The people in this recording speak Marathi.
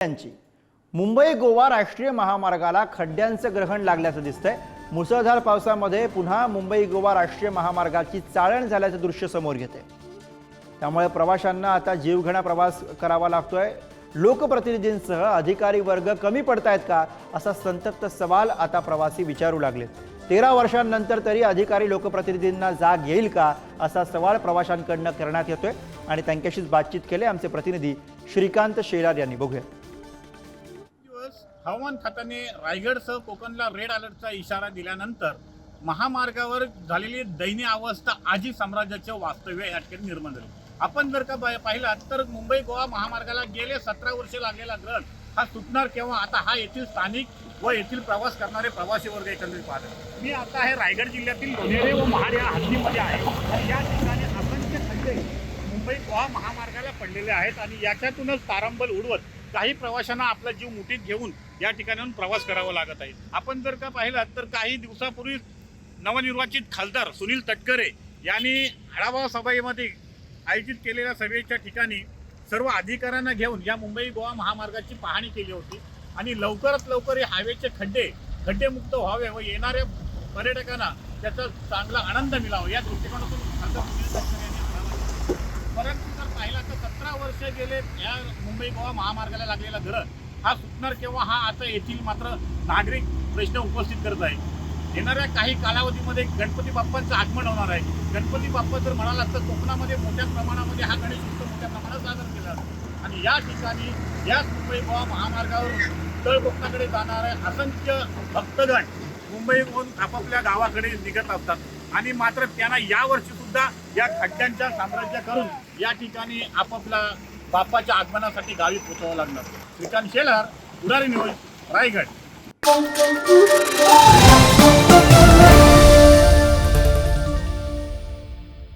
खड्ड्यांची. मुंबई गोवा राष्ट्रीय महामार्गाला खड्ड्यांचं ग्रहण लागल्याचं दिसतंय. मुसळधार पावसामध्ये पुन्हा मुंबई गोवा राष्ट्रीय महामार्गाची चाळण झाल्याचं दृश्य समोर येते त्यामुळे प्रवाशांना आता जीवघेणा प्रवास करावा लागतोय. लोकप्रतिनिधींसह अधिकारी वर्ग कमी पडतायत का असा संतप्त सवाल आता प्रवासी विचारू लागले तेरा वर्षांनंतर तरी अधिकारी लोकप्रतिनिधींना जाग येईल का असा सवाल प्रवाशांकडनं करण्यात येतोय. आणि त्यांच्याशीच बातचीत केले आमचे प्रतिनिधी श्रीकांत शेलार यांनी. बघूया. हवामान खात्याने रायगडसह कोकणला रेड अलर्टचा इशारा दिल्यानंतर महामार्गावर झालेली दयनीय अवस्था आजी साम्राज्याचे वास्तव्य या ठिकाणी निर्माण झाले. आपण जर का पाह- पाहिलात तर मुंबई गोवा महामार्गाला गेले सतरा वर्षे लागलेला ग्रहण हा सुटणार केव्हा? आता हा येथील स्थानिक व येथील प्रवास करणारे प्रवासी वर्ग एकंदरीत पाहतात. मी आता हे रायगड जिल्ह्यातील लोणेरे व महाड या हद्दीमध्ये आहे. आणि या ठिकाणी असंख्य खड्डे मुंबई गोवा महामार्गाला पडलेले आहेत आणि याच्यातूनच तारंबल उडवत काही प्रवाशांना आपला जीव मुठीत घेऊन या ठिकाणाहून प्रवास करावा लागत आहे. आपण जर का पाहिलात तर काही दिवसापूर्वी नवनिर्वाचित खासदार सुनील तटकरे यांनी आढावा सभेमध्ये आयोजित केलेल्या सभेच्या ठिकाणी सर्व अधिकाऱ्यांना घेऊन या मुंबई गोवा महामार्गाची पाहणी केली होती. आणि लवकरात लवकर हे हायवेचे खड्डे खड्डेमुक्त व्हावे व येणाऱ्या पर्यटकांना त्याचा चांगला आनंद मिळावा या दृष्टिकोनातून खासदार सुनील तटकरे यांनी आढावा घेतला. परंतु जर पाहिला तर सतरा गेले या मुंबई गोवा महामार्गाला लागलेला धरण हा सुटणार केव्हा? हा आता येथील मात्र नागरिक प्रश्न उपस्थित करत आहे येणाऱ्या काही कालावधीमध्ये गणपती बाप्पांचं आगमन होणार आहे. गणपती बाप्पा जर म्हणाला तर कोकणामध्ये मोठ्या प्रमाणामध्ये हा गणेश उत्सव मोठ्या प्रमाणात साजरा केला जातो. आणि या ठिकाणी याच मुंबई गोवा महामार्गावर तळ कोकणाकडे जाणारे असंख्य भक्तगण मुंबईहून आपापल्या गावाकडे निघत असतात. आणि मात्र त्यांना यावर्षी सुद्धा या खड्ड्यांच्या साम्राज्य करून या ठिकाणी आपापला बाप्पाच्या आगमनासाठी गावी पोचावं लागणार. श्रीकांत शेलार उडारी न्यूज रायगड.